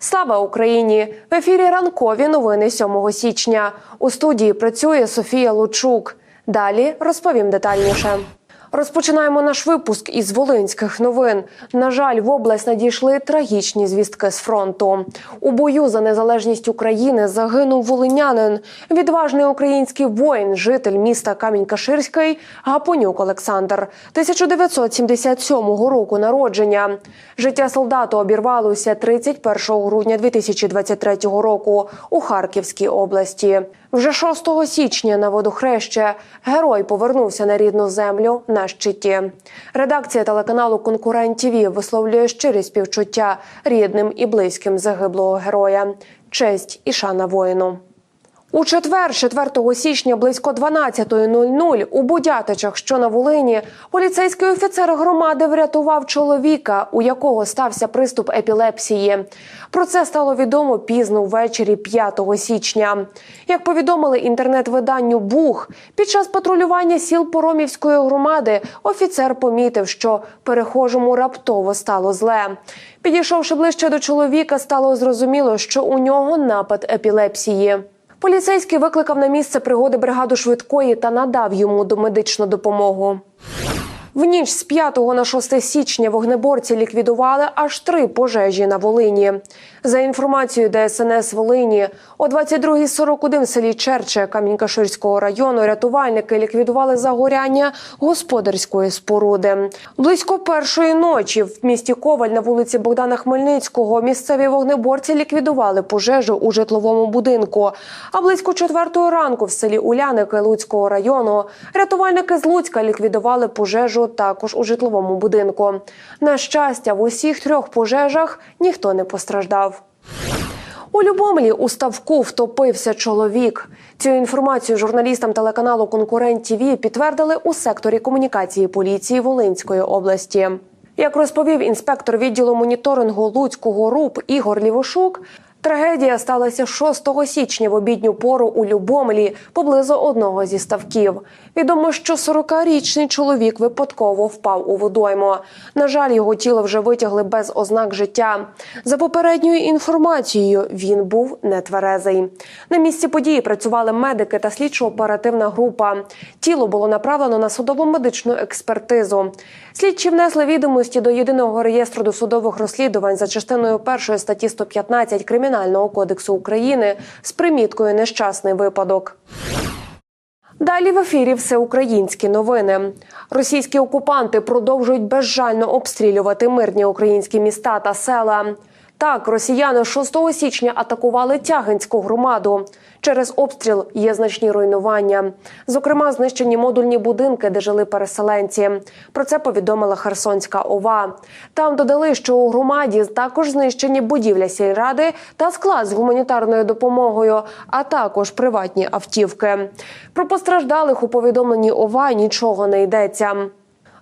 Слава Україні! В ефірі ранкові новини 7 січня. У студії працює Софія Лучук. Далі розповім детальніше. Розпочинаємо наш випуск із волинських новин. На жаль, в область надійшли трагічні звістки з фронту. У бою за незалежність України загинув волинянин, відважний український воїн, житель міста Камінь-Каширський Гапонюк Олександр, 1977 року народження. Життя солдату обірвалося 31 грудня 2023 року у Харківській області. Вже 6 січня на водохреще герой повернувся на рідну землю на щиті. Редакція телеканалу Конкурент ТВ висловлює щирі співчуття рідним і близьким загиблого героя. Честь і шана воїну. У четвер, 4 січня, близько 12.00 у Будятичах, що на Волині, поліцейський офіцер громади врятував чоловіка, у якого стався приступ епілепсії. Про це стало відомо пізно ввечері 5 січня. Як повідомили інтернет-виданню Бух, під час патрулювання сіл Поромівської громади офіцер помітив, що перехожому раптово стало зле. Підійшовши ближче до чоловіка, стало зрозуміло, що у нього напад епілепсії. Поліцейський викликав на місце пригоди бригаду швидкої та надав йому домедичну допомогу. В ніч з 5 на 6 січня вогнеборці ліквідували аж три пожежі на Волині. За інформацією ДСНС Волині, о 22.41 в селі Черче Камінькаширського району рятувальники ліквідували загоряння господарської споруди. Близько першої ночі в місті Коваль на вулиці Богдана Хмельницького місцеві вогнеборці ліквідували пожежу у житловому будинку. А близько четвертої ранку в селі Уляники Луцького району рятувальники з Луцька ліквідували пожежу також у житловому будинку. На щастя, в усіх трьох пожежах ніхто не постраждав. У Любомлі у ставку втопився чоловік. Цю інформацію журналістам телеканалу Конкурент ТВ підтвердили у секторі комунікації поліції Волинської області. Як розповів інспектор відділу моніторингу Луцького РУП Ігор Лівошук, трагедія сталася 6 січня в обідню пору у Любомлі поблизу одного зі ставків. Відомо, що 40-річний чоловік випадково впав у водойму. На жаль, його тіло вже витягли без ознак життя. За попередньою інформацією, він був нетверезий. На місці події працювали медики та слідчо-оперативна група. Тіло було направлено на судово-медичну експертизу. Слідчі внесли відомості до єдиного реєстру досудових розслідувань за частиною першої статті 115 Кримінального кодексу України з приміткою нещасний випадок. Далі в ефірі всеукраїнські новини. Російські окупанти продовжують безжально обстрілювати мирні українські міста та села. Так, росіяни 6 січня атакували Тягинську громаду. Через обстріл є значні руйнування. Зокрема, знищені модульні будинки, де жили переселенці. Про це повідомила Херсонська ОВА. Там додали, що у громаді також знищені будівля сільради та склад з гуманітарною допомогою, а також приватні автівки. Про постраждалих у повідомленні ОВА нічого не йдеться.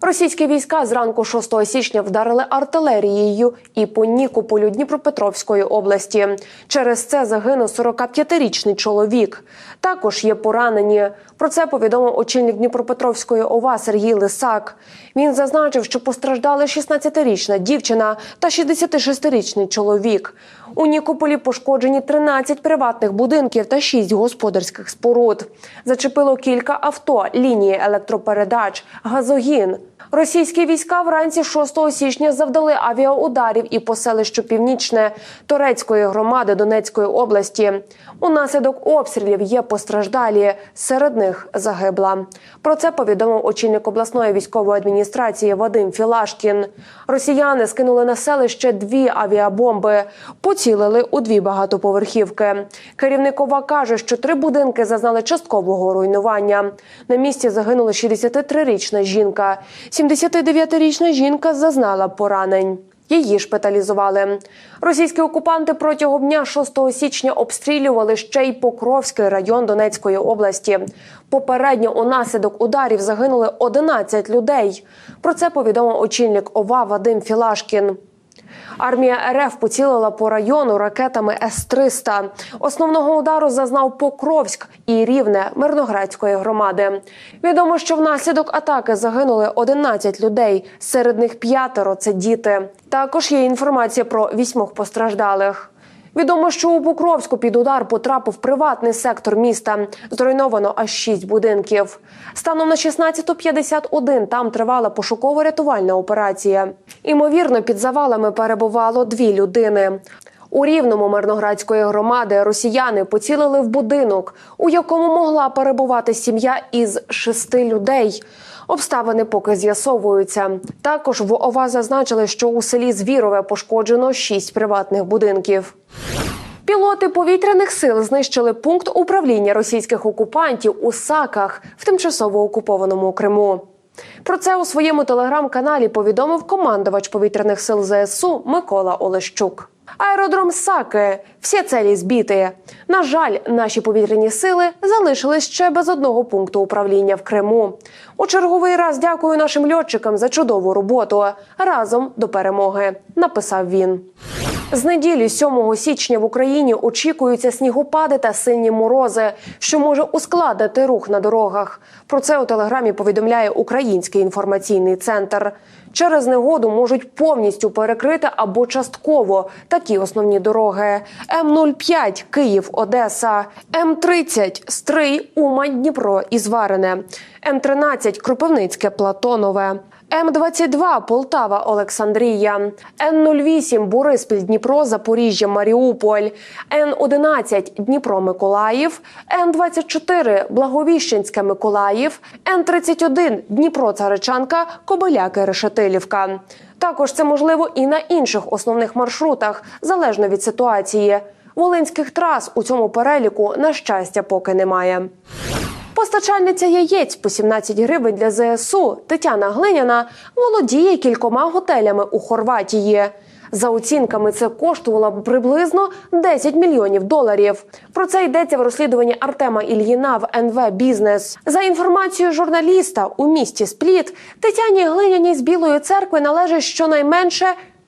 Російські війська зранку 6 січня вдарили артилерією і по Нікополю Дніпропетровської області. Через це загинув 45-річний чоловік. Також є поранені. Про це повідомив очільник Дніпропетровської ОВА Сергій Лисак. Він зазначив, що постраждали 16-річна дівчина та 66-річний чоловік. У Нікополі пошкоджені 13 приватних будинків та 6 господарських споруд. Зачепило кілька авто, лінії електропередач, газогін. Російські війська вранці 6 січня завдали авіаударів і по селищу Північне Торецької громади Донецької області. Унаслідок обстрілів є постраждалі, серед них загибла. Про це повідомив очільник обласної військової адміністрації Вадим Філашкін. Росіяни скинули на селище дві авіабомби, поцілили у дві багатоповерхівки. Керівник ОВА каже, що три будинки зазнали часткового руйнування. На місці загинула 63-річна жінка. 79-річна жінка зазнала поранень. Її шпиталізували. Російські окупанти протягом дня 6 січня обстрілювали ще й Покровський район Донецької області. Попередньо унаслідок ударів загинули 11 людей. Про це повідомив очільник ОВА Вадим Філашкін. Армія РФ поцілила по району ракетами С-300. Основного удару зазнав Покровськ і Рівне Мирноградської громади. Відомо, що внаслідок атаки загинули 11 людей. Серед них п'ятеро це діти. Також є інформація про вісьмох постраждалих. Відомо, що у Покровську під удар потрапив приватний сектор міста. Зруйновано аж шість будинків. Станом на 16.51 там тривала пошуково-рятувальна операція. Імовірно, під завалами перебувало дві людини. У рівному мирноградської громади росіяни поцілили в будинок, у якому могла перебувати сім'я із шести людей. Обставини поки з'ясовуються. Також в ОВА зазначили, що у селі Звірове пошкоджено шість приватних будинків. Пілоти повітряних сил знищили пункт управління російських окупантів у Саках в тимчасово окупованому Криму. Про це у своєму телеграм-каналі повідомив командувач повітряних сил ЗСУ Микола Олещук. Аеродром Саки всі целі збіти. На жаль, наші повітряні сили залишились ще без одного пункту управління в Криму. У черговий раз дякую нашим льотчикам за чудову роботу. Разом до перемоги, написав він. З неділі 7 січня в Україні очікуються снігопади та сильні морози, що може ускладнити рух на дорогах. Про це у телеграмі повідомляє Український інформаційний центр. Через негоду можуть повністю перекрити або частково такі основні дороги: М-05 Київ, Одеса, М-30 Стрий, Умань, Дніпро і Зварине, М-13 Кропивницьке, Платонове. М-22 Полтава, Олександрія, Н-08 Бориспіль, Дніпро, Запоріжжя, Маріуполь, Н-11 Дніпро, Миколаїв, Н-24 Благовіщенське, Миколаїв, Н-31 Дніпро, Царичанка, Кобиляки, Решетилівка. Також це можливо і на інших основних маршрутах, залежно від ситуації. Волинських трас у цьому переліку, на щастя, поки немає. Постачальниця яєць по 17 гривень для ЗСУ Тетяна Глиняна володіє кількома готелями у Хорватії. За оцінками, це коштувало б приблизно 10 мільйонів доларів. Про це йдеться в розслідуванні Артема Ільїна в НВ Бізнес. За інформацією журналіста у місті Спліт Тетяні Глиняній з Білої церкви належить щонайменше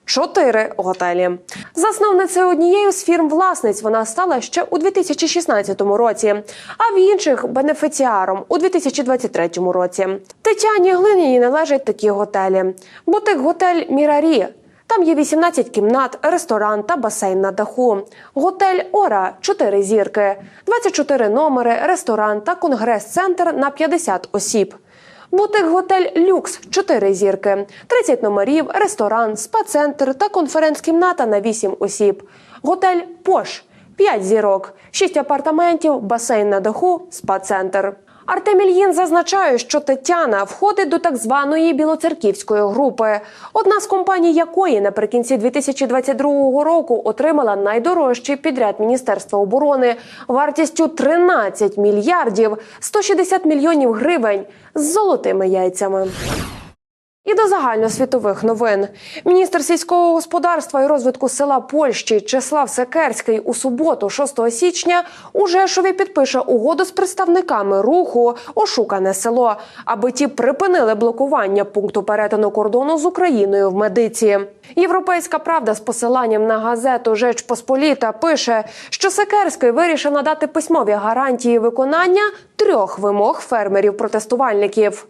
Чотири готелі. Засновницею однією з фірм власниць вона стала ще у 2016 році, а в інших бенефіціаром у 2023 році. Тетяні Глиняній належать такі готелі: бутик готель Мірарі. Там є 18 кімнат, ресторан та басейн на даху. Готель Ора 4 зірки, 24 номери, ресторан та конгрес-центр на 50 осіб. Бутик готель Люкс 4 зірки, 30 номерів, ресторан, спа-центр та конференц-кімната на 8 осіб. Готель Пош 5 зірок, 6 апартаментів, басейн на даху, спа-центр. Артем Ільїн зазначає, що Тетяна входить до так званої білоцерківської групи, одна з компаній якої наприкінці 2022 року отримала найдорожчий підряд Міністерства оборони вартістю 13 мільярдів 160 мільйонів гривень з золотими яйцями. І до загальносвітових новин міністр сільського господарства і розвитку села Польщі Чеслав Секерський у суботу, 6 січня, у Жешові підпише угоду з представниками руху Ошукане село, аби ті припинили блокування пункту перетину кордону з Україною в медиці. Європейська правда з посиланням на газету Жеч Посполіта пише, що Секерський вирішив надати письмові гарантії виконання трьох вимог фермерів-протестувальників.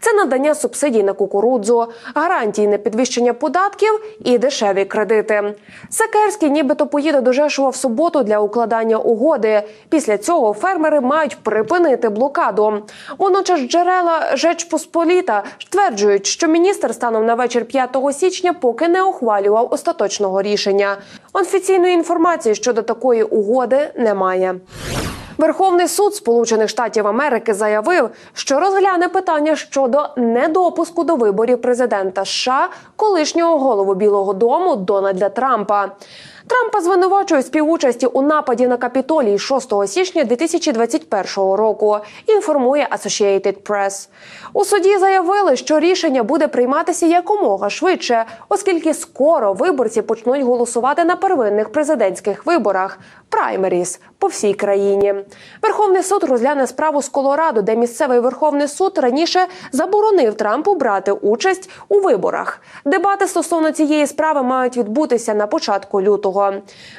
Це надання субсидій на кукурудзу, гарантії на підвищення податків і дешеві кредити. Секерський нібито поїде до Жешова в суботу для укладання угоди. Після цього фермери мають припинити блокаду. Водночас джерела Жеч Посполіта стверджують, що міністр станом на вечір 5 січня поки не ухвалював остаточного рішення. Офіційної інформації щодо такої угоди немає. Верховний суд Сполучених Штатів Америки заявив, що розгляне питання щодо недопуску до виборів президента США колишнього голову Білого Дому Дональда Трампа. Трампа звинувачують співучасті у нападі на капітолій 6 січня 2021 року. Інформує Associated Press. У суді заявили, що рішення буде прийматися якомога швидше, оскільки скоро виборці почнуть голосувати на первинних президентських виборах праймеріс по всій країні. Верховний суд розгляне справу з Колорадо, де місцевий верховний суд раніше заборонив Трампу брати участь у виборах. Дебати стосовно цієї справи мають відбутися на початку лютого.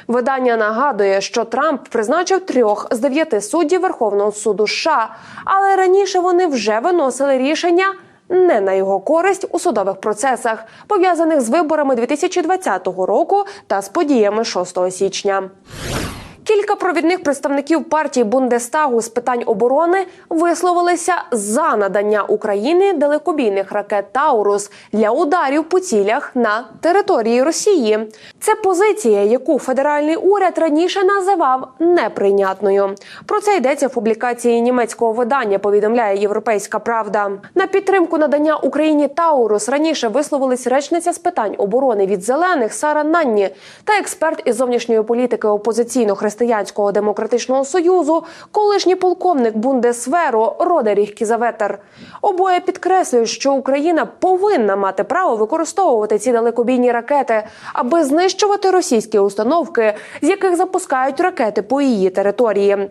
Видання нагадує, що Трамп призначив трьох з дев'яти суддів Верховного суду США, але раніше вони вже виносили рішення не на його користь у судових процесах, пов'язаних з виборами 2020 року та з подіями 6 січня. Кілька провідних представників партії Бундестагу з питань оборони висловилися за надання Україні далекобійних ракет Таурус для ударів по цілях на території Росії. Це позиція, яку федеральний уряд раніше називав неприйнятною. Про це йдеться в публікації німецького видання. Повідомляє Європейська Правда. На підтримку надання Україні Таурус раніше висловились речниця з питань оборони від зелених Сара Нанні та експерт із зовнішньої політики опозиційно-християнського демократичного союзу, колишній полковник Бундесверу Родеріх Кізаветер. Обоє підкреслюють, що Україна повинна мати право використовувати ці далекобійні ракети, аби знищувати російські установки, з яких запускають ракети по її території.